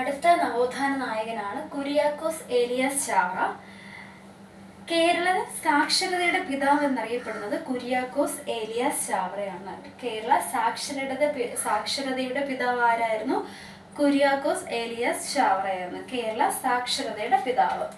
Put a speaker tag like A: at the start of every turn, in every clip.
A: അടുത്ത നവോത്ഥാന നായകനാണ് കുര്യാക്കോസ് ഏലിയാസ് ചാവറ. കേരള സാക്ഷരതയുടെ പിതാവ് എന്നറിയപ്പെടുന്നത് കുര്യാക്കോസ് ഏലിയാസ് ചാവറയാണ്. കേരള സാക്ഷരത സാക്ഷരതയുടെ പിതാവ് ആരായിരുന്നു? കുര്യാക്കോസ് ഏലിയാസ് ചാവറയായിരുന്നു കേരള സാക്ഷരതയുടെ പിതാവ്.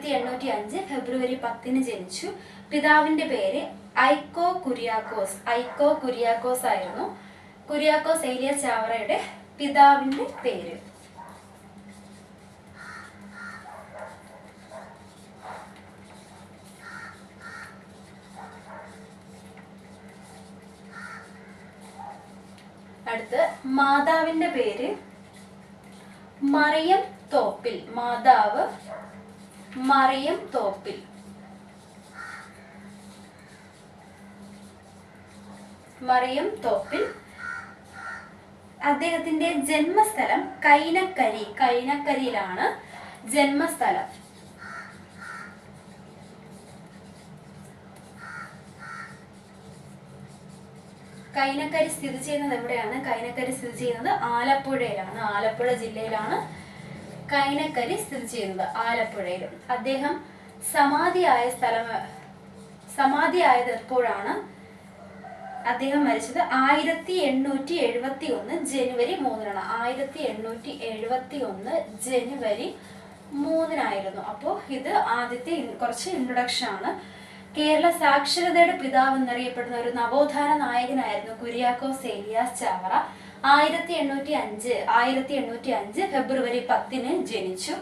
A: ആയിരത്തി എണ്ണൂറ്റി അഞ്ച് ഫെബ്രുവരി പത്തിന് ജനിച്ചു. പിതാവിന്റെ പേര് ഐക്കോ കുര്യാക്കോസ്. ഐക്കോ കുര്യാക്കോസ് ആയിരുന്നു. കുര്യാക്കോസ് ഏലിയ ചാവറയുടെ പിതാവിന്റെ പേര്. അടുത്ത് മാതാവിന്റെ പേര് മറിയം തോപ്പിൽ. മാതാവ് മറിയം തോപ്പിൽ. മറിയം തോപ്പിൽ. അദ്ദേഹത്തിന്റെ ജന്മസ്ഥലം കൈനക്കരി. കൈനക്കരിയിലാണ് ജന്മസ്ഥലം. കൈനക്കരി സ്ഥിതി ചെയ്യുന്നത് എവിടെയാണ്? കൈനക്കരി സ്ഥിതി ചെയ്യുന്നത് ആലപ്പുഴയിലാണ്. ആലപ്പുഴ ജില്ലയിലാണ് കൈനക്കരി സ്ഥിതി ചെയ്യുന്നത് ആലപ്പുഴയിൽ അദ്ദേഹം സമാധിയായ സ്ഥലം സമാധിയായത് എപ്പോഴാണ്? അദ്ദേഹം മരിച്ചത് ആയിരത്തി എണ്ണൂറ്റി എഴുപത്തി ഒന്ന് ജനുവരി മൂന്നിനാണ്. ആയിരത്തി എണ്ണൂറ്റി എഴുപത്തി ഒന്ന് ജനുവരി മൂന്നിനായിരുന്നു. അപ്പോൾ ഇത് ആദ്യത്തെ കുറച്ച് ഇൻട്രൊഡക്ഷൻ ആണ് കേരള സാക്ഷരതയുടെ പിതാവ് എന്നറിയപ്പെടുന്ന ഒരു നവോത്ഥാന നായകനായിരുന്നു കുര്യാക്കോസ് ഏലിയാസ് ചാവറ. ആയിരത്തി എണ്ണൂറ്റി അഞ്ച് ആയിരത്തി എണ്ണൂറ്റി അഞ്ച് ഫെബ്രുവരി പത്തിന് ജനിച്ചു.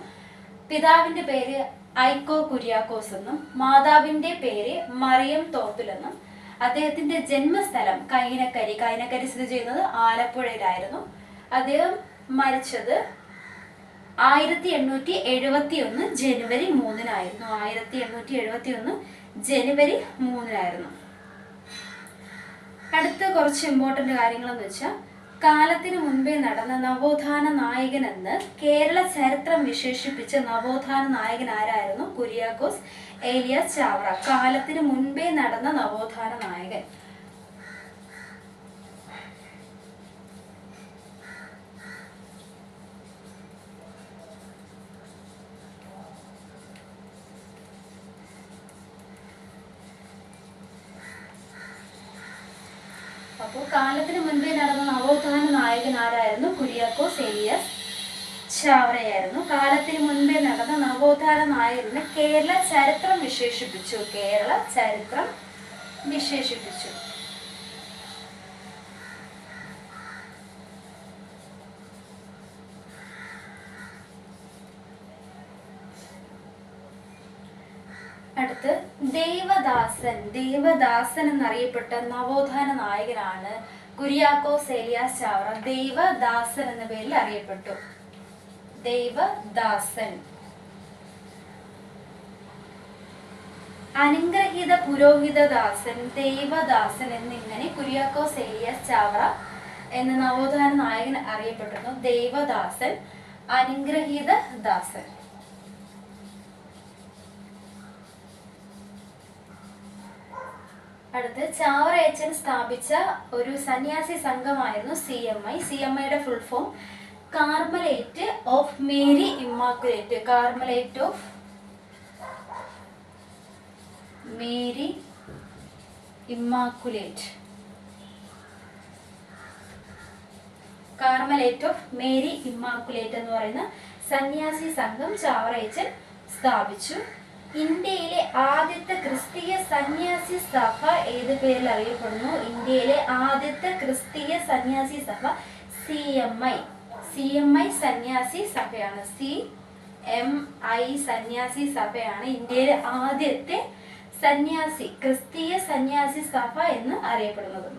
A: പിതാവിന്റെ പേര് ഐക്കോ കുര്യാക്കോസ് എന്നും മാതാവിന്റെ പേര് മറിയം തോപ്പിൽ എന്നും. അദ്ദേഹത്തിന്റെ ജന്മസ്ഥലം കൈനക്കരി. കൈനക്കരി സ്ഥിതി ചെയ്യുന്നത് ആലപ്പുഴയിലായിരുന്നു. അദ്ദേഹം മരിച്ചത് ആയിരത്തി എണ്ണൂറ്റി എഴുപത്തി ഒന്ന് ജനുവരി മൂന്നിനായിരുന്നു. ആയിരത്തി എണ്ണൂറ്റി എഴുപത്തി ഒന്ന് ജനുവരി മൂന്നിനായിരുന്നു. അടുത്ത കുറച്ച് ഇമ്പോർട്ടന്റ് കാര്യങ്ങളെന്ന് വെച്ചാൽ കാലത്തിന് മുൻപേ നടന്ന നവോത്ഥാന നായകൻ എന്ന് കേരള ചരിത്രം വിശേഷിപ്പിച്ച നവോത്ഥാന നായകൻ ആരായിരുന്നു? കുര്യാക്കോസ് ഏലിയാസ് ചാവറ. കാലത്തിനു മുൻപേ നടന്ന നവോത്ഥാന നായകൻ അപ്പോൾ കാലത്തിന് മുൻപേ നടന്ന നവോത്ഥാന നായകൻ ആരായിരുന്നു ഏലിയസ് ചാവറയായിരുന്നു. കാലത്തിന് മുൻപേ നടന്ന നവോത്ഥാന നായകനെ കേരള ചരിത്രം വിശേഷിപ്പിച്ചു. കേരള ചരിത്രം വിശേഷിപ്പിച്ചു. അടുത്ത് ദേവദാസൻ. ദേവദാസൻ എന്നറിയപ്പെട്ട നവോത്ഥാന നായകനാണ് കുര്യാക്കോസ് ഏലിയാസ് ചാവറ ദൈവദാസൻ എന്ന പേരിൽ അറിയപ്പെട്ടു. ദൈവദാസൻ. അനുഗ്രഹീത പുരോഹിതദാസൻ ദൈവദാസൻ എന്നിങ്ങനെ കുര്യാക്കോസ് ഏലിയാസ് ചാവറ എന്ന നവോത്ഥാന നായകൻ അറിയപ്പെട്ടിരുന്നു. ദൈവദാസൻ അനുഗ്രഹീത ദാസൻ. അടുത്ത് ചാവറയച്ചൻ സ്ഥാപിച്ച ഒരു സന്യാസി സംഘമായിരുന്നു C M I. C M ഐയുടെ full form Carmelite of Mary Immaculate Carmelite of Mary Immaculate Carmelite of Mary Immaculate എന്ന് പറയുന്ന സന്യാസി സംഘം ചാവറയച്ചൻ സ്ഥാപിച്ചു. ഇന്ത്യയിലെ ആദ്യത്തെ ക്രിസ്തീയ സഭ ഏത് പേരിൽ അറിയപ്പെടുന്നു? ഇന്ത്യയിലെ ആദ്യത്തെ ക്രിസ്തീയ സന്യാസി സഭ C M I. C M I സന്യാസി സഭയാണ്. സി എം ഐ സന്യാസി സഭയാണ് ഇന്ത്യയിലെ ആദ്യത്തെ സന്യാസി ക്രിസ്തീയ സന്യാസി സഭ എന്ന് അറിയപ്പെടുന്നത്.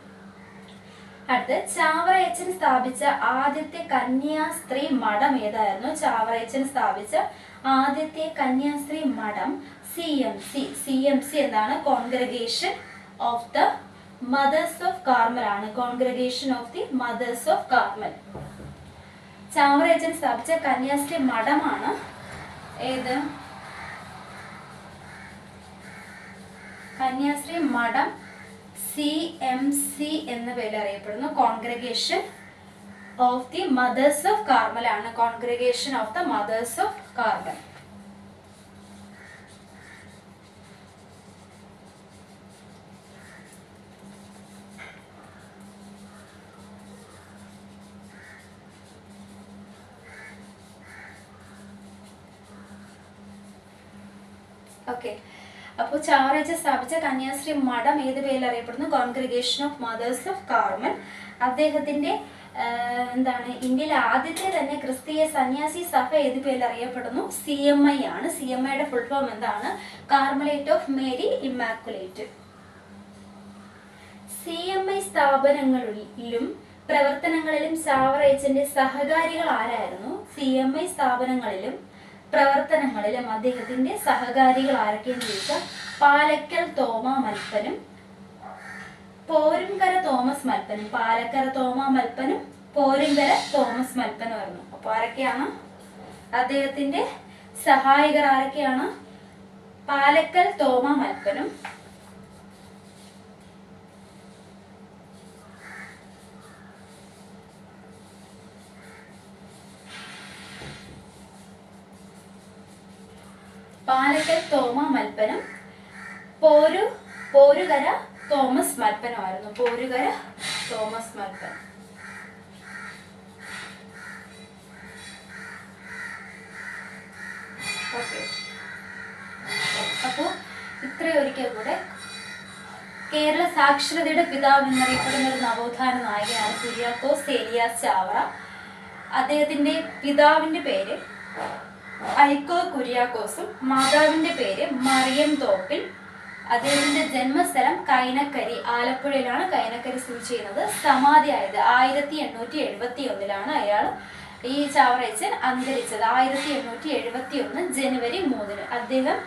A: അടുത്ത് ചാവറയച്ചൻ സ്ഥാപിച്ച ആദ്യത്തെ കന്യാസ്ത്രീ മഠം ഏതായിരുന്നു? ചാവറയച്ചൻ സ്ഥാപിച്ച ആദ്യത്തെ കന്യാസ്ത്രീ മഠം C M C C M C എന്താണ്? Congregation of the Mothers of Carmel ആണ്. Congregation of the Mothers of Carmel ചാമരാജൻ സ്ഥാപിച്ച കന്യാസ്ത്രീ മഠമാണ് ഏത്? കന്യാസ്ത്രീ മഠം സി എം സി എന്ന പേരിൽ അറിയപ്പെടുന്നു. Congregation of the Mothers of Carmel ആണ്. Congregation of the Mothers of Carmel okay അപ്പോൾ ചാവറേജ് സ്ഥാപിച്ച കന്യാശ്രീ മഠം ഏത് പേരിൽ അറിയപ്പെടുന്നു? Congregation of Mothers of Carmel അദ്ദേഹത്തിന്റെ എന്താണ് ഇന്ത്യയിലെ ആദ്യത്തെ തന്നെ ക്രിസ്തീയ സന്യാസി സഭ ഏത് പേരിൽ അറിയപ്പെടുന്നു? സി എം ഐ ആണ്. സി എം ഐയുടെ ഫുൾ ഫോം എന്താണ്? Carmelite of Mary Immaculate C M I സ്ഥാപനങ്ങളിലും പ്രവർത്തനങ്ങളിലും ചാവറേച്ചന്റെ സഹകാരികൾ ആരായിരുന്നു? സി എം ഐ സ്ഥാപനങ്ങളിലും പ്രവർത്തനങ്ങളിലും അദ്ദേഹത്തിന്റെ സഹകാരികൾ ആരൊക്കെയെന്ന് ചോദിച്ചാൽ പാലക്കൽ തോമ മൽപ്പനും പോരുംകര തോമസ് മൽപ്പനും പാലക്കര തോമ മൽപ്പനും പോരുംകര തോമസ് മൽപ്പനും ആയിരുന്നു. അപ്പൊ ആരൊക്കെയാണ്? അദ്ദേഹത്തിന്റെ സഹായകർ ആരൊക്കെയാണ്? പാലക്കൽ തോമ മൽപ്പനും പാലക്കൽ തോമ മൽപ്പനം പോരു പോരുകര തോമസ് മൽപ്പനമായിരുന്നു. Porukara Thomas Malpan okay. അപ്പോ ഇത്രയൊരിക്കൽ ഒരിക്കൽ കൂടെ. കേരള സാക്ഷരതയുടെ പിതാവ് എന്നറിയപ്പെടുന്ന ഒരു നവോത്ഥാന നായകനാണ് കുര്യാക്കോസ് ഏലിയാസ് ചാവറ. അദ്ദേഹത്തിന്റെ പിതാവിന്റെ പേര് ഐക്കോ കുര്യാക്കോസും മാതാവിന്റെ പേര് മറിയം തോപ്പിൽ. അദ്ദേഹത്തിന്റെ ജന്മസ്ഥലം കൈനക്കരി ആലപ്പുഴയിലാണ് കൈനക്കരി സ്ഥിതി ചെയ്യുന്നത്. സമാധിയായത് ആയിരത്തി എണ്ണൂറ്റി എഴുപത്തി ഒന്നിലാണ് അയാൾ ഈ ചാവറയച്ചൻ അന്തരിച്ചത്. ആയിരത്തി എണ്ണൂറ്റി എഴുപത്തി ഒന്ന് ജനുവരി മൂന്നിന്. അദ്ദേഹം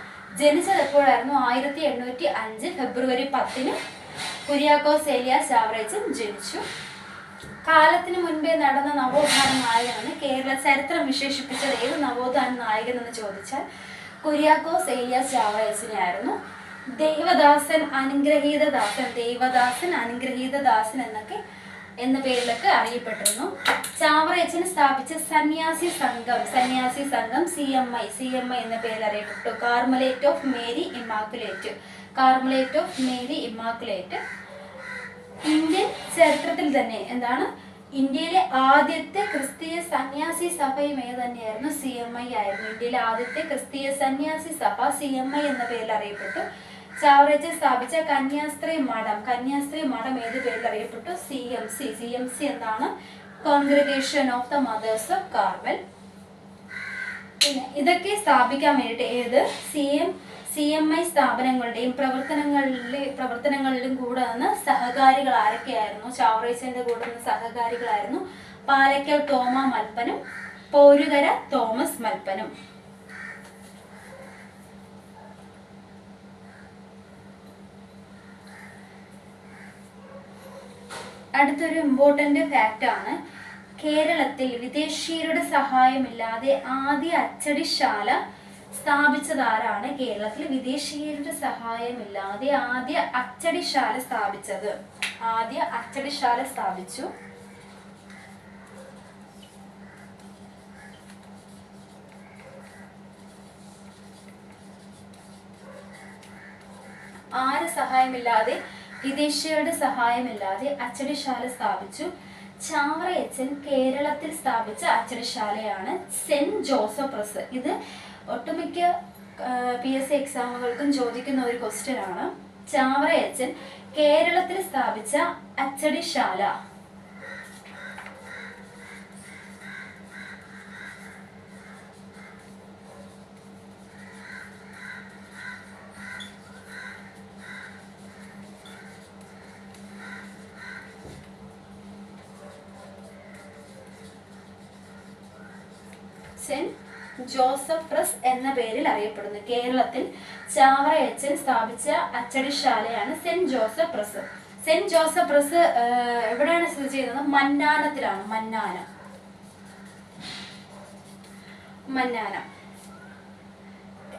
A: ജനിച്ചത് എപ്പോഴായിരുന്നു? ആയിരത്തി എണ്ണൂറ്റി അഞ്ച് ഫെബ്രുവരി പത്തിന് കുര്യാക്കോസ് ഏലിയ ചാവറയച്ചൻ ജനിച്ചു. കാലത്തിന് മുൻപേ നടന്ന നവോത്ഥാന നായകനാണ് കേരള ചരിത്രം വിശേഷിപ്പിച്ചത് ഏത് നവോത്ഥാന നായകൻ എന്ന് ചോദിച്ചാൽ കുര്യാക്കോസ് ഏലിയാസ് ചാവയസിനെ ആയിരുന്നു ദേവദാസൻ അനുഗ്രഹീത ദാസൻ ദേവദാസൻ അനുഗ്രഹീത ദാസൻ എന്നൊക്കെ എന്ന പേരിലൊക്കെ അറിയപ്പെട്ടിരുന്നു. ചാവറയച്ചൻ സ്ഥാപിച്ച സന്യാസി സംഘം സന്യാസി സംഘം C M I C M I എന്ന പേരിൽ അറിയപ്പെട്ടു. Carmelite of Mary Immaculate Carmelite of Mary Immaculate ചരിത്രത്തിൽ തന്നെ എന്താണ്? ഇന്ത്യയിലെ ആദ്യത്തെ ക്രിസ്തീയ സന്യാസി സഭയും ഏത് തന്നെയായിരുന്നു? സി എം ഐ ആയിരുന്നു. ഇന്ത്യയിലെ ആദ്യത്തെ ക്രിസ്തീയ സന്യാസി സഭ സി എം ഐ എന്ന പേരിൽ അറിയപ്പെട്ടു. ചാവറേജ് സ്ഥാപിച്ച കന്യാസ്ത്രീ മഠം. കന്യാസ്ത്രീ മഠം ഏത് പേരിൽ അറിയപ്പെട്ടു? C M C. C M C എന്താണ്? Congregation of the Mothers of Carmel പിന്നെ ഇതൊക്കെ സ്ഥാപിക്കാൻ വേണ്ടിയിട്ട് ഏത്? C M C M I സ്ഥാപനങ്ങളുടെയും പ്രവർത്തനങ്ങളിലെ പ്രവർത്തനങ്ങളിലും കൂടെ നിന്ന് സഹകാരികൾ ആരൊക്കെയായിരുന്നു? ചാവറേച്ചന്റെ കൂടെ നിന്ന് സഹകാരികളായിരുന്നു പാലക്കൽ തോമ മൽപ്പനും പോരുകര തോമസ് മൽപ്പനും. അടുത്തൊരു ഇമ്പോർട്ടന്റ് ഫാക്റ്റ് ആണ് കേരളത്തിൽ വിദേശീയരുടെ സഹായമില്ലാതെ ആദ്യ അച്ചടിശാല സ്ഥാപിച്ചത് ആരാണ് കേരളത്തിൽ വിദേശീയരുടെ സഹായമില്ലാതെ ആദ്യ അച്ചടിശാല സ്ഥാപിച്ചത്? ആദ്യ അച്ചടിശാല സ്ഥാപിച്ചു. ആര് സഹായമില്ലാതെ? വിദേശികളുടെ സഹായമില്ലാതെ അച്ചടിശാല സ്ഥാപിച്ചു. ചാവറയച്ചൻ കേരളത്തിൽ സ്ഥാപിച്ച അച്ചടിശാലയാണ് സെന്റ് ജോസഫ് പ്രസ് ഇത് ഒട്ടുമിക്ക പി എസ് സി എക്സാമുകൾക്കും ചോദിക്കുന്ന ഒരു ക്വസ്റ്റ്യൻ ആണ്. ചാവറയച്ചൻ കേരളത്തിൽ സ്ഥാപിച്ച അച്ചടിശാല സെന്റ് ജോസഫ് പ്രസ് എന്ന പേരിൽ അറിയപ്പെടുന്നു. കേരളത്തിൽ ചാവറയച്ചൻ സ്ഥാപിച്ച അച്ചടിശാലയാണ് Saint Joseph Press Saint Joseph Press എവിടെയാണ് സ്ഥിതി ചെയ്യുന്നത്? മന്നാനത്തിലാണ്. മന്നാനം. മന്നാനം.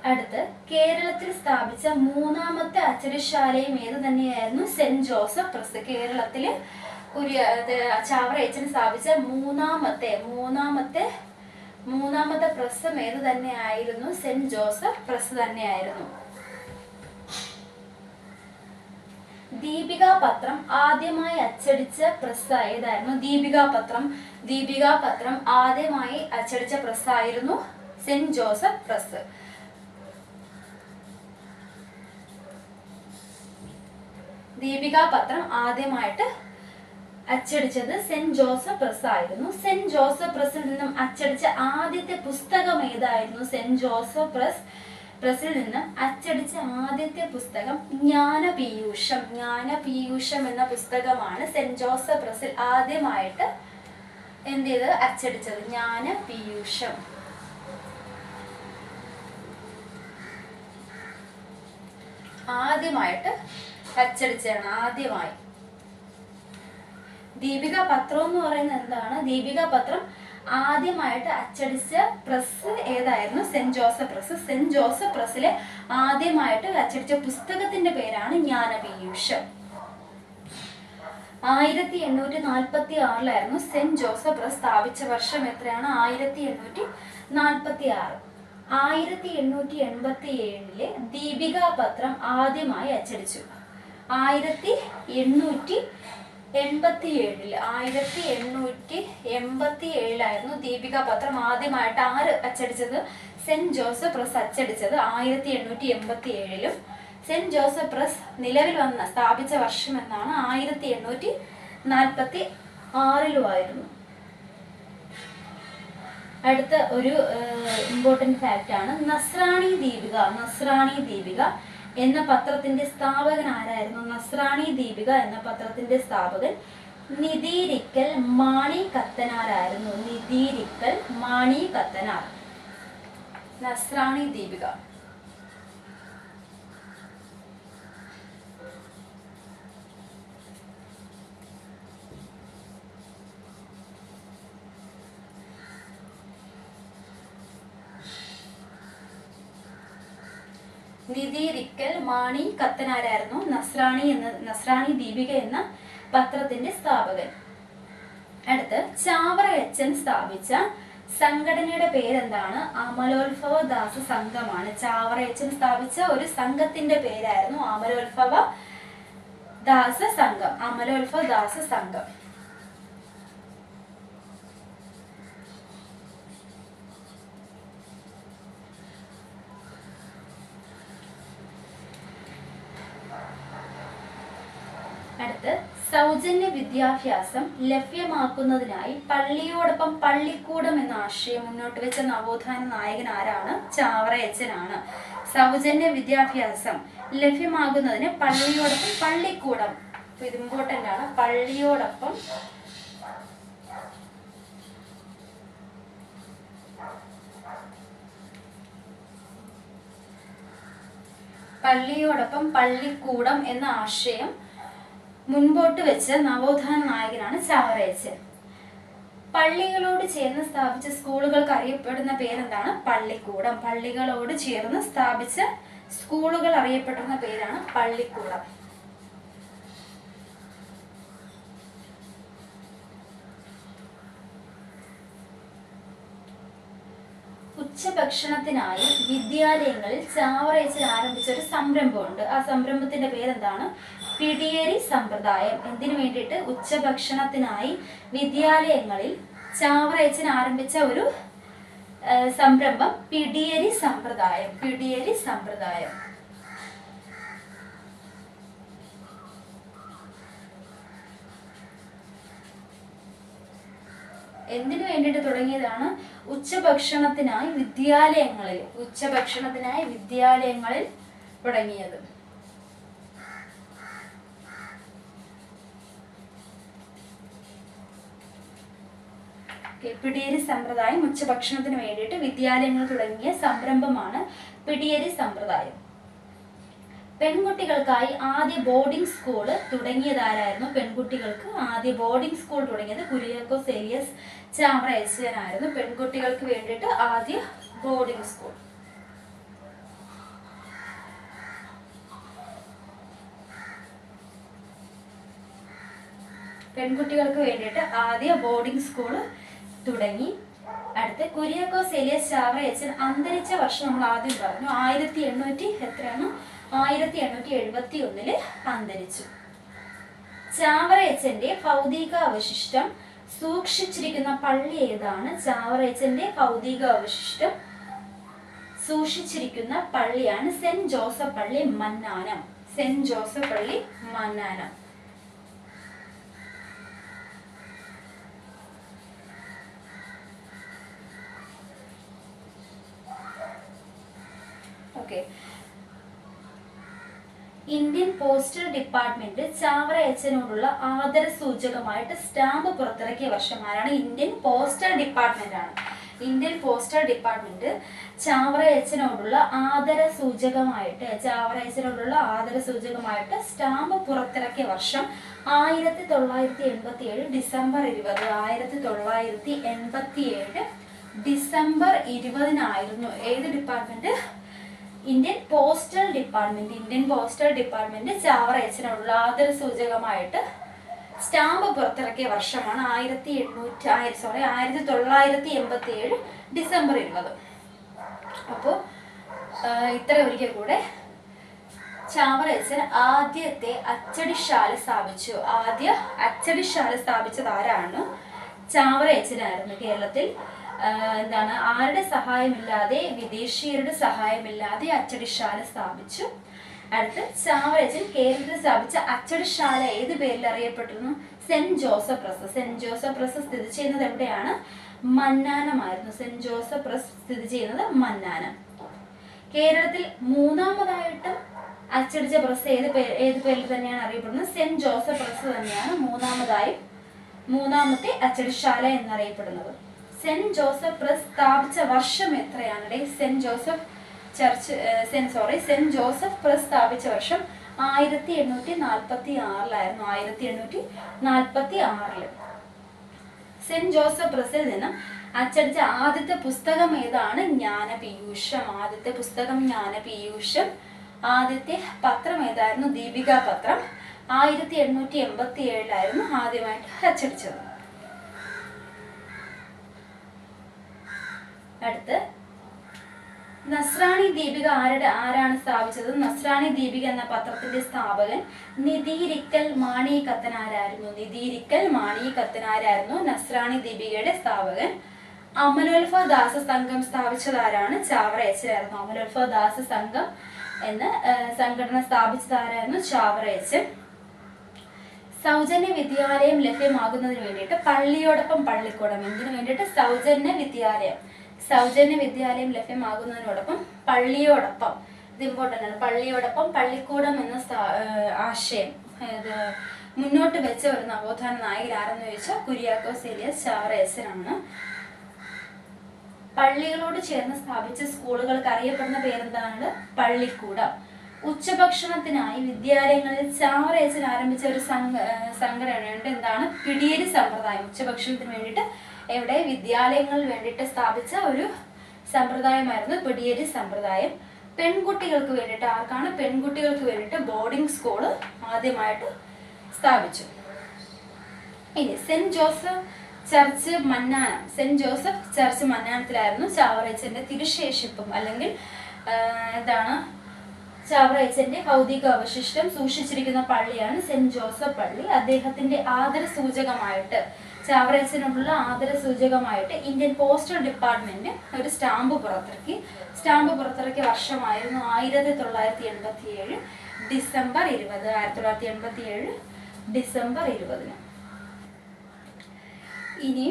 A: അടുത്ത് കേരളത്തിൽ സ്ഥാപിച്ച മൂന്നാമത്തെ അച്ചടിശാലയും ഏത് തന്നെയായിരുന്നു? സെന്റ് ജോസഫ് പ്രസ് കേരളത്തിൽ ചാവറയച്ചൻ ചാവറ എച്ചൻ സ്ഥാപിച്ച മൂന്നാമത്തെ മൂന്നാമത്തെ മൂന്നാമത്തെ പ്രസം ഏത് തന്നെയായിരുന്നു? സെന്റ് ജോസഫ് പ്രസ് തന്നെയായിരുന്നു. ദീപിക പത്രം ആദ്യമായി അച്ചടിച്ച പ്രസ് ഏതായിരുന്നു? ദീപിക പത്രം ദീപിക പത്രം ആദ്യമായി അച്ചടിച്ച പ്രസ് ആയിരുന്നു സെന്റ് ജോസഫ് പ്രസ്. ദീപിക പത്രം ആദ്യമായിട്ട് അച്ചടിച്ചത് സെന്റ് ജോസഫ് പ്രസ് ആയിരുന്നു. സെന്റ് ജോസഫ് പ്രസിൽ നിന്നും അച്ചടിച്ച ആദ്യത്തെ പുസ്തകം ഏതായിരുന്നു? സെന്റ് ജോസഫ് പ്രസ് പ്രസിൽ നിന്നും അച്ചടിച്ച ആദ്യത്തെ പുസ്തകം ജ്ഞാനപീയൂഷം. ജ്ഞാനപീയൂഷം എന്ന പുസ്തകമാണ് സെന്റ് ജോസഫ് പ്രസിൽ ആദ്യമായിട്ട് എന്ത് ചെയ്തത്? അച്ചടിച്ചത്. ജ്ഞാനപീയൂഷം. ആദ്യമായിട്ട് അച്ചടിച്ചാണ് ആദ്യമായി. ദീപിക പത്രം എന്ന് പറയുന്നത് എന്താണ്? ദീപിക പത്രം ആദ്യമായിട്ട് അച്ചടിച്ച പ്രസ് ഏതായിരുന്നു? Saint Joseph Press Saint Joseph പ്രസ്സിലെ ആദ്യമായിട്ട് അച്ചടിച്ച പുസ്തകത്തിന്റെ പേരാണ് ജ്ഞാനപീയൂഷം. ആയിരത്തി എണ്ണൂറ്റി നാൽപ്പത്തി ആറിലായിരുന്നു സെന്റ് ജോസഫ് പ്രസ് സ്ഥാപിച്ച വർഷം എത്രയാണ്? ആയിരത്തി എണ്ണൂറ്റി നാൽപ്പത്തി ആറ് ആയിരത്തി എണ്ണൂറ്റി എൺപത്തി ഏഴിലെ ദീപിക പത്രം ആദ്യമായി അച്ചടിച്ചു. ആയിരത്തി എണ്ണൂറ്റി എൺപത്തി ഏഴിൽ ആയിരത്തി എണ്ണൂറ്റി എൺപത്തി ഏഴിലായിരുന്നു ദീപിക പത്രം ആദ്യമായിട്ട് ആര് അച്ചടിച്ചത്? സെന്റ് ജോസഫ് പ്രസ് അച്ചടിച്ചത് ആയിരത്തി എണ്ണൂറ്റി എൺപത്തി ഏഴിലും സെന്റ് ജോസഫ് പ്രസ് നിലവിൽ വന്ന സ്ഥാപിച്ച വർഷം എന്നാണ് ആയിരത്തി എണ്ണൂറ്റി നാൽപ്പത്തി ആറിലുമായിരുന്നു അടുത്ത ഒരു ഇമ്പോർട്ടന്റ് ഫാക്റ്റ് ആണ്. നസ്രാണി ദീപിക നസ്രാണി ദീപിക എന്ന പത്രത്തിന്റെ സ്ഥാപകൻ ആരായിരുന്നു? നസ്രാണി ദീപിക എന്ന പത്രത്തിന്റെ സ്ഥാപകൻ. നിതീരിക്കൽ മാണി കത്തനാരായിരുന്നു നിതീരിക്കൽ മാണി കത്തനാർ നസ്രാണി ദീപിക. നിധിരിക്കൽ മാണി കത്തനാരായിരുന്നു. നസ്രാണി എന്ന നസ്രാണി ദീപിക എന്ന പത്രത്തിന്റെ സ്ഥാപകൻ. അടുത്ത് ചാവറ അച്ഛൻ സ്ഥാപിച്ച സംഘടനയുടെ പേരെന്താണ്? അമലോത്ഭവ ദാസ സംഘമാണ്. ചാവറ അച്ഛൻ സ്ഥാപിച്ച ഒരു സംഘത്തിന്റെ പേരായിരുന്നു അമലോത്ഭവ ദാസ സംഘം. അമലോത്ഭവ ദാസ സംഘം അടുത്ത് സൗജന്യ വിദ്യാഭ്യാസം ലഭ്യമാക്കുന്നതിനായി പള്ളിയോടൊപ്പം പള്ളിക്കൂടം എന്ന ആശയം മുന്നോട്ട് വെച്ച നവോത്ഥാന നായകൻ ആരാണ്? ചാവറയച്ചനാണ്. സൗജന്യ വിദ്യാഭ്യാസം ലഭ്യമാകുന്നതിന് പള്ളിയോടൊപ്പം പള്ളിക്കൂടം. ഇത് ഇമ്പോർട്ടന്റ് ആണ് പള്ളിയോടൊപ്പം പള്ളിയോടൊപ്പം പള്ളിക്കൂടം എന്ന ആശയം മുൻപോട്ട് വെച്ച നവോത്ഥാന നായകനാണ് ചാവറയച്ചൻ പള്ളികളോട് ചേർന്ന് സ്ഥാപിച്ച സ്കൂളുകൾക്ക് അറിയപ്പെടുന്ന പേരെന്താണ്? പള്ളിക്കൂടം. പള്ളികളോട് ചേർന്ന് സ്ഥാപിച്ച സ്കൂളുകൾ അറിയപ്പെടുന്ന പേരാണ് പള്ളിക്കൂടം. ഉച്ചഭക്ഷണത്തിനായി വിദ്യാലയങ്ങളിൽ ചാവറയച്ചിൽ ആരംഭിച്ച ഒരു സംരംഭമുണ്ട്. ആ സംരംഭത്തിന്റെ പേരെന്താണ്? പിടിയേരി സമ്പ്രദായം. എന്തിനു വേണ്ടിയിട്ട്? ഉച്ചഭക്ഷണത്തിനായി വിദ്യാലയങ്ങളിൽ ചാവറയച്ചൻ ആരംഭിച്ച ഒരു സംരംഭം പിടിയേരി സമ്പ്രദായം. പിടിയേരി സമ്പ്രദായം. എന്തിനു വേണ്ടിയിട്ട് തുടങ്ങിയതാണ്? ഉച്ചഭക്ഷണത്തിനായി വിദ്യാലയങ്ങളിൽ ഉച്ചഭക്ഷണത്തിനായി വിദ്യാലയങ്ങളിൽ തുടങ്ങിയത്. പിടിയേരി സമ്പ്രദായം ഉച്ചഭക്ഷണത്തിന് വേണ്ടിയിട്ട് വിദ്യാലയങ്ങൾ തുടങ്ങിയ സംരംഭമാണ് പിടിയേരി സമ്പ്രദായം. പെൺകുട്ടികൾക്കായി ആദ്യ ബോർഡിംഗ് സ്കൂൾ തുടങ്ങിയതാരായിരുന്നു? പെൺകുട്ടികൾക്ക് ആദ്യ ബോർഡിംഗ് സ്കൂൾ തുടങ്ങിയത് കുര്യാക്കോസ് ഏലിയസ് ചാമറയച്ചനായിരുന്നു പെൺകുട്ടികൾക്ക് വേണ്ടിയിട്ട് ആദ്യ ബോർഡിംഗ് സ്കൂൾ പെൺകുട്ടികൾക്ക് വേണ്ടിയിട്ട് ആദ്യ ബോർഡിംഗ് സ്കൂൾ തുടങ്ങി. അടുത്ത് കുര്യാക്കോസ് എലിയസ് ചാവറയച്ചൻ അന്തരിച്ച വർഷം നമ്മൾ ആദ്യം പറഞ്ഞു. ആയിരത്തി എണ്ണൂറ്റി എത്രയാണ്? ആയിരത്തി എണ്ണൂറ്റി എഴുപത്തി ഒന്നിൽ അന്തരിച്ചു. ചാവറയച്ചന്റെ ഭൗതിക അവശിഷ്ടം സൂക്ഷിച്ചിരിക്കുന്ന പള്ളി ഏതാണ്? ചാവറയച്ചന്റെ ഭൗതിക അവശിഷ്ടം സൂക്ഷിച്ചിരിക്കുന്ന പള്ളിയാണ് സെന്റ് ജോസഫ് പള്ളി മന്നാനം. സെന്റ് ജോസഫ് പള്ളി Mannanam. Okay. Indian postal department Chavara അച്ഛനോടുള്ള ആദര സൂചകമായിട്ട് സ്റ്റാമ്പ് പുറത്തിറക്കിയ വർഷം ആരാണ് ഇന്ത്യൻ പോസ്റ്റൽ ഡിപ്പാർട്ട്മെന്റ് ആണ് ഇന്ത്യൻ പോസ്റ്റൽ ഡിപ്പാർട്ട്മെന്റ് ചാവറ അച്ഛനോടുള്ള ആദര സൂചകമായിട്ട് ചാവറ അച്ഛനോടുള്ള ആദര സൂചകമായിട്ട് സ്റ്റാമ്പ് പുറത്തിറക്കിയ വർഷം ആയിരത്തി തൊള്ളായിരത്തി എൺപത്തി ഏഴ് ഡിസംബർ ഇരുപത്. ആയിരത്തി തൊള്ളായിരത്തി എൺപത്തി ഏഴ് ഡിസംബർ ഇരുപതിനായിരുന്നു. ഏത് department? Indian postal department Indian postal department ചാവറയച്ചനുള്ള ആദര സൂചകമായിട്ട് സ്റ്റാമ്പ് പുറത്തിറക്കിയ വർഷമാണ് ആയിരത്തി എണ്ണൂറ്റി ആയിരത്തി സോറി ആയിരത്തി തൊള്ളായിരത്തി എൺപത്തി ഏഴ് ഡിസംബർ ഇരുപത്. അപ്പോൾ ഇത്ര ഒരിക്കൽ കൂടെ ചാവറയച്ചൻ ആദ്യത്തെ അച്ചടിശാല സ്ഥാപിച്ചു. ആദ്യ അച്ചടിശാല സ്ഥാപിച്ചത് ആരാണ്? ചാവറയച്ചനായിരുന്നു കേരളത്തിൽ എന്താണ് ആരുടെ സഹായമില്ലാതെ വിദേശീയരുടെ സഹായമില്ലാതെ അച്ചടിശാല സ്ഥാപിച്ചു. അടുത്ത് ചാവറയച്ചൻ കേരളത്തിൽ സ്ഥാപിച്ച അച്ചടിശാല ഏത് പേരിൽ അറിയപ്പെട്ടിരുന്നു? Saint Joseph Press Saint Joseph Press സ്ഥിതി ചെയ്യുന്നത് എവിടെയാണ്? മന്നാനമായിരുന്നു സെന്റ് ജോസഫ് പ്രസ് സ്ഥിതി ചെയ്യുന്നത് മന്നാനം. കേരളത്തിൽ മൂന്നാമതായിട്ടും അച്ചടിച്ച പ്രസ് ഏത് പേര് ഏത് പേരിൽ തന്നെയാണ് അറിയപ്പെടുന്നത്? സെന്റ് ജോസഫ് പ്രസ് തന്നെയാണ് മൂന്നാമതായി മൂന്നാമത്തെ അച്ചടിശാല എന്നറിയപ്പെടുന്നത്. സെന്റ് ജോസഫ് പ്രസ് സ്ഥാപിച്ച വർഷം എത്രയാണ് Saint Joseph church Saint sorry Saint Joseph Press സ്ഥാപിച്ച വർഷം ആയിരത്തി എണ്ണൂറ്റി നാൽപ്പത്തി ആറിലായിരുന്നു ആയിരത്തി എണ്ണൂറ്റി നാൽപ്പത്തി ആറിൽ സെന്റ് ജോസഫ് പ്രസിൽ നിന്നും അച്ചടിച്ച ആദ്യത്തെ പുസ്തകം ഏതാണ്? ജ്ഞാനപീയൂഷം. ആദ്യത്തെ പുസ്തകം ജ്ഞാനപീയൂഷം. ആദ്യത്തെ പത്രം ഏതായിരുന്നു? ദീപിക പത്രം ആയിരത്തി എണ്ണൂറ്റി എൺപത്തി ഏഴിലായിരുന്നു ആദ്യമായിട്ട് അച്ചടിച്ചത് അടുത്ത് നസ്രാണി ദീപിക ആരുടെ ആരാണ് സ്ഥാപിച്ചത്? നസ്രാണി ദീപിക എന്ന പത്രത്തിന്റെ സ്ഥാപകൻ നിധിരിക്കൽ മാണി കത്തനാരായിരുന്നു നിധിരിക്കൽ മാണി കത്തനാരായിരുന്നു നസ്രാണി ദീപികയുടെ സ്ഥാപകൻ. അമലോൽഫ ദാസ സംഘം സ്ഥാപിച്ചതാരാണ്? ചാവറ അച്ഛനായിരുന്നു അമലോത്ഭ ദാസ സംഘം എന്ന സംഘടന സ്ഥാപിച്ചതാരായിരുന്നു ചാവറ അച്ഛൻ സൗജന്യ വിദ്യാലയം ലഭ്യമാകുന്നതിന് വേണ്ടിയിട്ട് പള്ളിയോടൊപ്പം പള്ളിക്കൂടം. എന്തിനു വേണ്ടിയിട്ട്? സൗജന്യ വിദ്യാലയം. സൗജന്യ വിദ്യാലയം ലഭ്യമാകുന്നതിനോടൊപ്പം പള്ളിയോടൊപ്പം ഇത് ഇമ്പോർട്ടന്റ് ആണ്. പള്ളിയോടൊപ്പം പള്ളിക്കൂടം എന്ന ആശയം ഇത് മുന്നോട്ട് വെച്ച ഒരു നവോത്ഥാന നായകൻ ആരെന്ന് ചോദിച്ചാൽ കുര്യാക്കോസ് ഏലിയസ് ചാവറേസനാണ് പള്ളികളോട് ചേർന്ന് സ്ഥാപിച്ച സ്കൂളുകൾക്ക് അറിയപ്പെടുന്ന പേരെന്താണ്? പള്ളിക്കൂടം. ഉച്ചഭക്ഷണത്തിനായി വിദ്യാലയങ്ങളിൽ ചാവറേച്ചൻ ആരംഭിച്ച ഒരു സംഘ സംഘടനയുണ്ട്. എന്താണ്? പിടിയേരി സമ്പ്രദായം. ഉച്ചഭക്ഷണത്തിന് വേണ്ടിയിട്ട് എവിടെ വിദ്യാലയങ്ങളിൽ വേണ്ടിയിട്ട് സ്ഥാപിച്ച ഒരു സമ്പ്രദായമായിരുന്നു പിടിയേരി സമ്പ്രദായം. പെൺകുട്ടികൾക്ക് വേണ്ടിയിട്ട് ആർക്കാണ്? പെൺകുട്ടികൾക്ക് വേണ്ടിയിട്ട് ബോർഡിംഗ് സ്കൂൾ ആദ്യമായിട്ട് സ്ഥാപിച്ചു. ഇനി Saint Joseph church Mannanam. Saint Joseph church മന്നാനത്തിലായിരുന്നു ചാവറേച്ചന്റെ തിരുശേഷിപ്പും അല്ലെങ്കിൽ എന്താണ് ചാവറേച്ചന്റെ ഭൗതിക അവശിഷ്ടം സൂക്ഷിച്ചിരിക്കുന്ന പള്ളിയാണ് സെന്റ് ജോസഫ് പള്ളി. അദ്ദേഹത്തിന്റെ ആദര സൂചകമായിട്ട് ചാവറേച്ചനോടുള്ള ആദര സൂചകമായിട്ട് ഇന്ത്യൻ പോസ്റ്റൽ ഡിപ്പാർട്ട്മെന്റ് ഒരു സ്റ്റാമ്പ് പുറത്തിറക്കി. സ്റ്റാമ്പ് പുറത്തിറക്കിയ വർഷമായിരുന്നു ആയിരത്തി തൊള്ളായിരത്തി എൺപത്തി ഏഴ് ഡിസംബർ ഇരുപത് ആയിരത്തി തൊള്ളായിരത്തി എൺപത്തി ഏഴ് ഡിസംബർ ഇരുപതിന്. ഇനി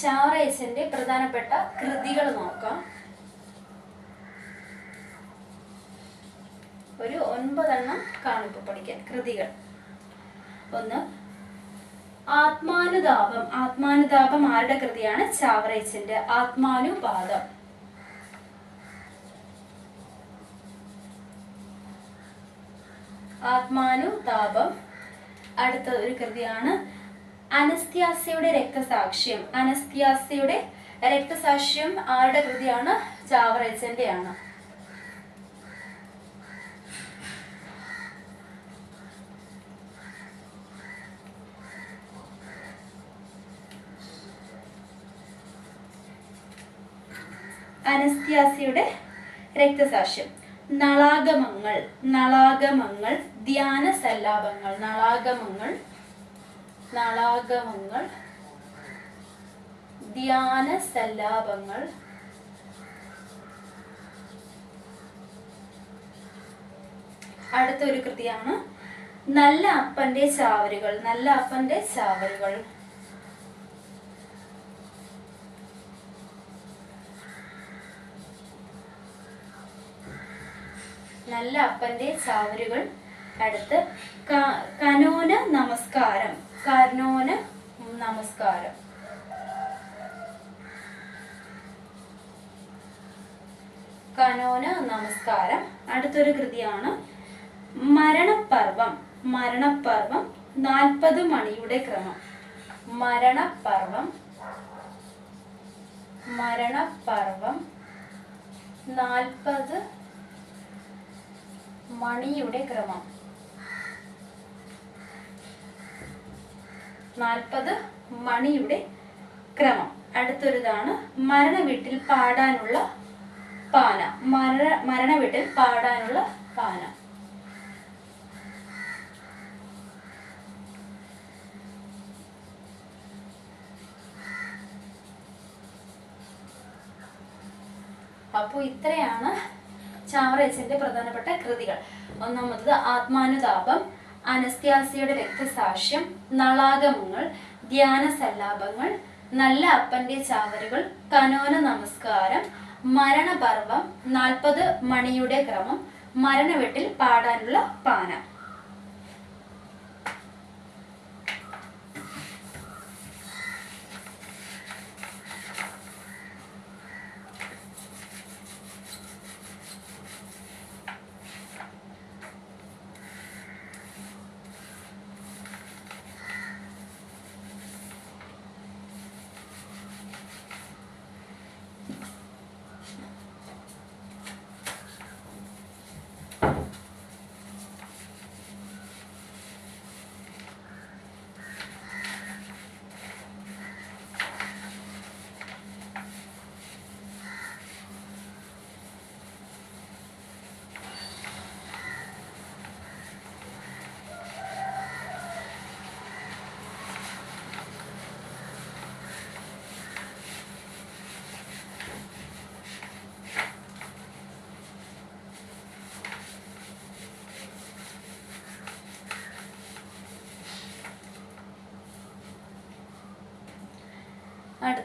A: ചാവറേച്ചന്റെ പ്രധാനപ്പെട്ട കൃതികൾ നോക്കാം. ഒരു ഒൻപതെണ്ണം കാണിപ്പ് പഠിക്കാൻ കൃതികൾ. ഒന്ന് ആത്മാനുതാപം. ആത്മാനുതാപം ആരുടെ കൃതിയാണ്? ചാവറേച്ചിന്റെ ആത്മാനുപാതം. ആത്മാനുതാപം. അടുത്ത ഒരു കൃതിയാണ് അനസ്ത്യാസയുടെ രക്തസാക്ഷ്യം. അനസ്ത്യാസയുടെ രക്തസാക്ഷ്യം ആരുടെ കൃതിയാണ്? ചാവറയച്ചന്റെ അനസ്ത്യാസിയുടെ രക്തസാക്ഷ്യം. നളാഗമങ്ങൾ നളാഗമങ്ങൾ ധ്യാന സല്ലാപങ്ങൾ നളാഗമങ്ങൾ നളാഗമങ്ങൾ ധ്യാന സല്ലാപങ്ങൾ അടുത്തൊരു കൃതിയാണ്. നല്ല അപ്പന്റെ ചാവരുകൾ നല്ല അപ്പന്റെ ചാവരുകൾ. നല്ല അപ്പന്റെ ചാവരുകൾ അടുത്ത് കനോന നമസ്കാരം. കനോന നമസ്കാരം. കനോന നമസ്കാരം. അടുത്തൊരു കൃതിയാണ്. മരണപ്പർവം. മരണപ്പർവം നാൽപ്പത് മണിയുടെ ക്രമം. മരണപ്പർവം. മരണപ്പർവം നാൽപ്പത് മണിയുടെ ക്രമം. നാൽപ്പത് മണിയുടെ ക്രമം. അടുത്തൊരിതാണ് മരണ വീട്ടിൽ പാടാനുള്ള പാന. മര മരണ വീട്ടിൽ പാടാനുള്ള പാന. അപ്പോൾ ഇത്രയാണ് ചാവറേച്ചന്റെ പ്രധാനപ്പെട്ട കൃതികൾ. ഒന്നാമത്തത് ആത്മാനുതാപം അനസ്ത്യാസിയുടെ രക്തസാക്ഷ്യം നളാഗമങ്ങൾ ധ്യാന സല്ലാപങ്ങൾ നല്ല അപ്പന്റെ ചാവരുകൾ കനോന നമസ്കാരം മരണപർവം നാൽപ്പത് മണിയുടെ ക്രമം മരണവെട്ടിൽ പാടാനുള്ള പാന.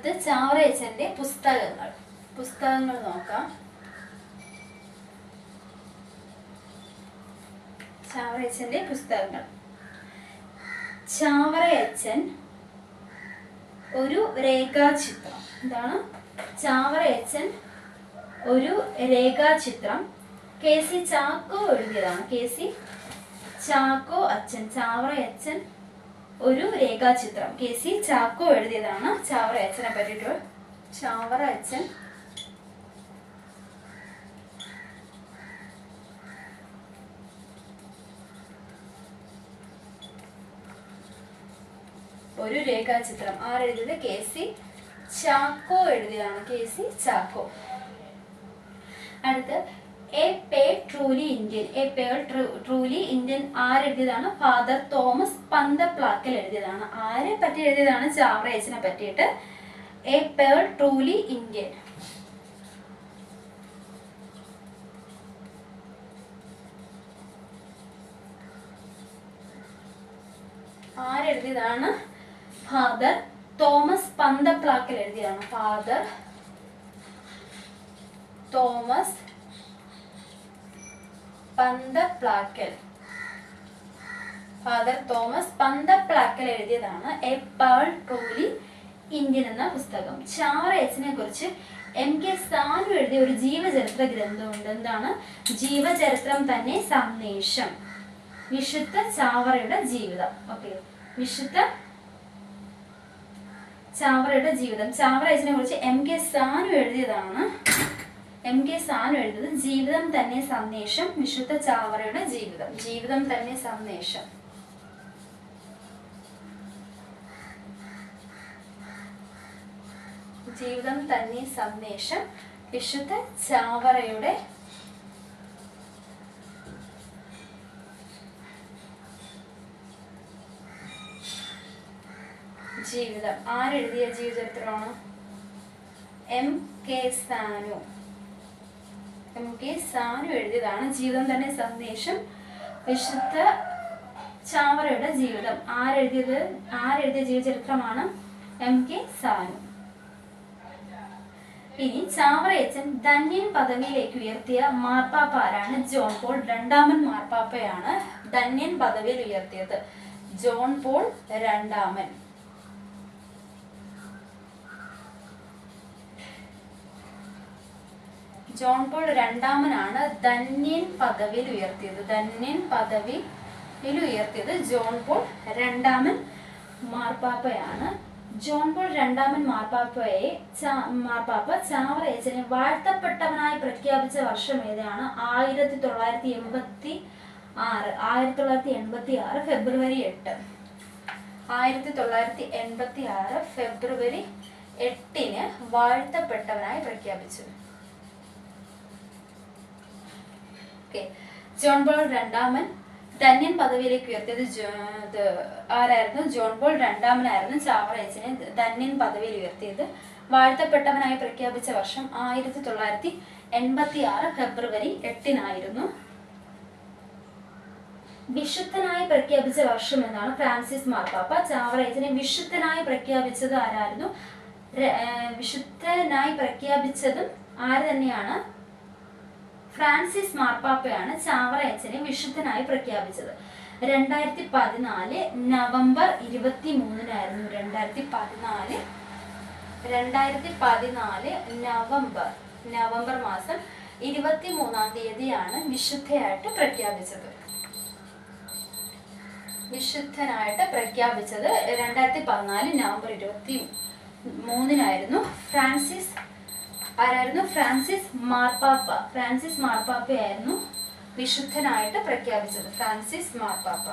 A: അടുത്ത് ചാവറേച്ചന്റെ പുസ്തകങ്ങൾ. പുസ്തകങ്ങൾ നോക്കാം. ചാവറയച്ചന്റെ പുസ്തകങ്ങൾ. ചാവറയച്ചൻ ഒരു രേഖാചിത്രം. എന്താണ് ചാവറയച്ചൻ ഒരു രേഖാചിത്രം. കെ സി ചാക്കോ എഴുതിയതാണ്. കെ സി ചാക്കോ അച്ഛൻ ചാവറയച്ചൻ ഒരു രേഖാചിത്രം. കെ സി ചാക്കോ എഴുതിയതാണ് ചാവറ അച്ഛനെ പറ്റിയിട്ട് ചാവറ അച്ഛൻ. ഒരു രേഖാചിത്രം. ആരെഴുതിയത്? കെ സി ചാക്കോ എഴുതിയതാണ്. K C Chacko. അടുത്ത് a pearl truly Indian a pearl truly Indian ആരെഴുതിയതാണ്? Father Thomas Panthaplackal എഴുതിയതാണ്. ആരെ പറ്റി എഴുതിയതാണ്? ചാവറേച്ചിനെ പറ്റിയിട്ട്. എ പേൾ ട്രൂലി ഇന്ത്യൻ ആരെഴുതിയതാണ്? ഫാദർ തോമസ് പന്തപ്ലാക്കൽ എഴുതിയതാണ്. ഫാദർ തോമസ് പന്തപ്ലാക്കൽ. ഫാദർ തോമസ് പന്തപ്ലാക്കൽ എഴുതിയതാണ് എ പേൾ ട്രൂലി ഇന്ത്യൻ എന്ന പുസ്തകം. ചാവറേച്ചിനെ കുറിച്ച് എം കെ സാനു എഴുതിയ ഒരു ജീവചരിത്ര ഗ്രന്ഥമുണ്ട്. എന്താണ്? ജീവചരിത്രം തന്നെ സന്ദേശം. വിശുദ്ധ ചാവറയുടെ ജീവിതം. ഓക്കെ വിശുദ്ധ ചാവറയുടെ ജീവിതം. ചാവറ അച്ഛനെ കുറിച്ച് എം കെ സാനു എഴുതിയതാണ് എം കെ സാനു എഴുതുന്നത് ജീവിതം തന്നെ സന്ദേശം വിശുദ്ധ ചാവറയുടെ ജീവിതം. ജീവിതം തന്നെ സന്ദേശം. ജീവിതം തന്നെ സന്ദേശം വിശുദ്ധ ചാവറയുടെ ജീവിതം. ആരെഴുതിയ ജീവചരിത്രമാണ് M K Sanu. M K Sanu എഴുതിയതാണ്. ജീവിതം തന്നെ സന്ദേശം. വിശുദ്ധ ചാവറയുടെ ജീവിതം. ആരെഴുതിയത്? ആരെഴുതിയ ജീവചരിത്രമാണ് എം കെ സാനു. ഇനി ചാവറയച്ചൻ ധന്യൻ പദവിയിലേക്ക് ഉയർത്തിയ മാർപ്പാപ്പ ആരാണ്? ജോൺ പോൾ രണ്ടാമൻ മാർപ്പാപ്പയാണ് ധന്യൻ പദവിയിൽ ഉയർത്തിയത്. ജോൺ പോൾ രണ്ടാമൻ. ജോൺ പോൾ രണ്ടാമനാണ് ധന്യൻ പദവിയിൽ ഉയർത്തിയത്. ധന്യൻ പദവിയിൽ ഉയർത്തിയത് ജോൺ പോൾ രണ്ടാമൻ മാർപ്പാപ്പയാണ്. ജോൺ പോൾ രണ്ടാമൻ മാർപ്പാപ്പയെ മാർപ്പാപ്പ ചാവറയച്ചനെ വാഴ്ത്തപ്പെട്ടവനായി പ്രഖ്യാപിച്ച വർഷം ഏതാണ്? ആയിരത്തി തൊള്ളായിരത്തി എൺപത്തി ആറ് ആയിരത്തി തൊള്ളായിരത്തി എൺപത്തി ആറ് ഫെബ്രുവരി എട്ട്. ആയിരത്തി തൊള്ളായിരത്തി എൺപത്തി ആറ് ഫെബ്രുവരി എട്ടിന് വാഴ്ത്തപ്പെട്ടവനായി പ്രഖ്യാപിച്ചു. ഓക്കെ. ജോൺ ബോൾ രണ്ടാമൻ. ധന്യൻ പദവിയിലേക്ക് ഉയർത്തിയത് ആരായിരുന്നു? John ball രണ്ടാമനായിരുന്നു. ചാവറേച്ചനെ ധന്യൻ പദവിയിൽ ഉയർത്തിയത്. വാഴ്ത്തപ്പെട്ടവനായി പ്രഖ്യാപിച്ച വർഷം ആയിരത്തി തൊള്ളായിരത്തി എൺപത്തി ആറ് ഫെബ്രുവരി എട്ടിനായിരുന്നു. വിശുദ്ധനായി പ്രഖ്യാപിച്ച വർഷം എന്നാണ് ഫ്രാൻസിസ് മാർപ്പാപ്പ. ചാവറേജിനെ വിശുദ്ധനായി പ്രഖ്യാപിച്ചത് ആരായിരുന്നു? വിശുദ്ധനായി പ്രഖ്യാപിച്ചതും ആര് തന്നെയാണ്? ഫ്രാൻസിസ് മാർപ്പാപ്പയാണ് ചാവറയച്ചനെ വിശുദ്ധനായി പ്രഖ്യാപിച്ചത്. രണ്ടായിരത്തി പതിനാല് നവംബർ ഇരുപത്തി മൂന്നിനായിരുന്നു രണ്ടായിരത്തി പതിനാല് രണ്ടായിരത്തി പതിനാല് നവംബർ നവംബർ മാസം ഇരുപത്തി മൂന്നാം തീയതിയാണ് വിശുദ്ധയായിട്ട് പ്രഖ്യാപിച്ചത്. വിശുദ്ധനായിട്ട് പ്രഖ്യാപിച്ചത് രണ്ടായിരത്തി പതിനാല് നവംബർ ഇരുപത്തി മൂന്നിനായിരുന്നു ഫ്രാൻസിസ് ആരായിരുന്നു? ഫ്രാൻസിസ് മാർപ്പാപ്പ. ഫ്രാൻസിസ് മാർപ്പാപ്പയായിരുന്നു വിശുദ്ധനായിട്ട് പ്രഖ്യാപിച്ചത്. ഫ്രാൻസിസ് മാർപ്പാപ്പ.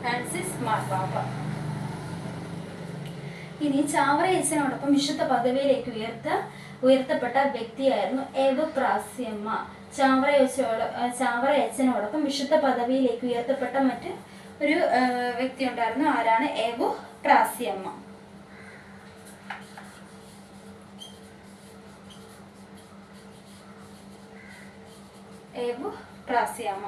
A: ഫ്രാൻസിസ് മാർപ്പാപ്പ. ഇനി ചാവറയച്ചനോടൊപ്പം വിശുദ്ധ പദവിയിലേക്ക് ഉയർത്ത ഉയർത്തപ്പെട്ട വ്യക്തിയായിരുന്നു ഏവപ്രാസ്യമ്മ പ്രാസ്യമ്മ ചാവറയച്ചോട് ചാവറയച്ചനോടൊപ്പം വിശുദ്ധ പദവിയിലേക്ക് ഉയർത്തപ്പെട്ട മറ്റ് ഒരു വ്യക്തി ഉണ്ടായിരുന്നു. ആരാണ്? എവു പ്രാസിയമ്മ എവു പ്രാസ്യമ്മ